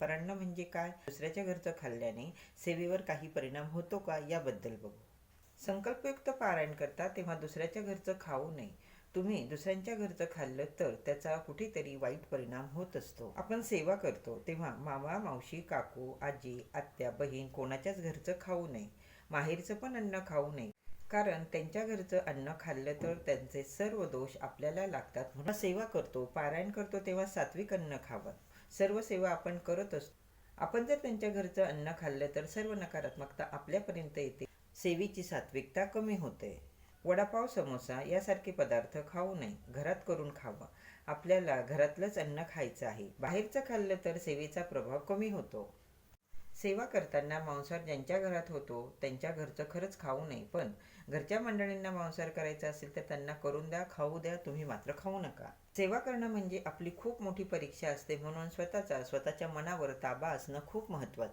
परान्न म्हणजे काय? दुसऱ्याच्या घरचं खाल्ल्याने सेवेवर काही परिणाम होतो का? याबद्दल बघू. संकल्पयुक्त पारायण करता तेव्हा दुसऱ्याच्या घरचं खाऊ नये. तुम्ही दुसऱ्यांच्या घरचं खाल्लं तर त्याचा कुठेतरी वाईट परिणाम होत असतो. आपण सेवा करतो तेव्हा मामा मावशी काकू आजी आत्या बहीण कोणाच्याच घरचं खाऊ नये. माहेरचं पण अन्न खाऊ नये. कारण त्यांच्या घरचं अन्न खाल्लं तर त्यांचे सर्व दोष आपल्याला लागतात. म्हणून सेवा करतो पारायण करतो तेव्हा सात्विक अन्न खावं. सर्व सेवा आपण करत असतो. आपण जर त्यांच्या घरचं अन्न खाल्लं तर सर्व नकारात्मकता आपल्यापर्यंत येते. सेवेची सात्विकता कमी होते. वडापाव समोसा यासारखे पदार्थ खाऊ नये. घरात करून खावं. आपल्याला घरातलंच अन्न खायचं आहे. बाहेरचं खाल्लं तर सेवेचा प्रभाव कमी होतो. सेवा करताना मांसाहार ज्यांच्या घरात होतो त्यांच्या घरचं खरंच खाऊ नये. पण घरच्या मंडळींना मांसाहार करायचा असेल तर त्यांना करून द्या खाऊ द्या तुम्ही मात्र खाऊ नका. सेवा करणं म्हणजे आपली खूप मोठी परीक्षा असते म्हणून स्वतःचा स्वतःच्या मनावर ताबा असणं खूप महत्त्वाचं.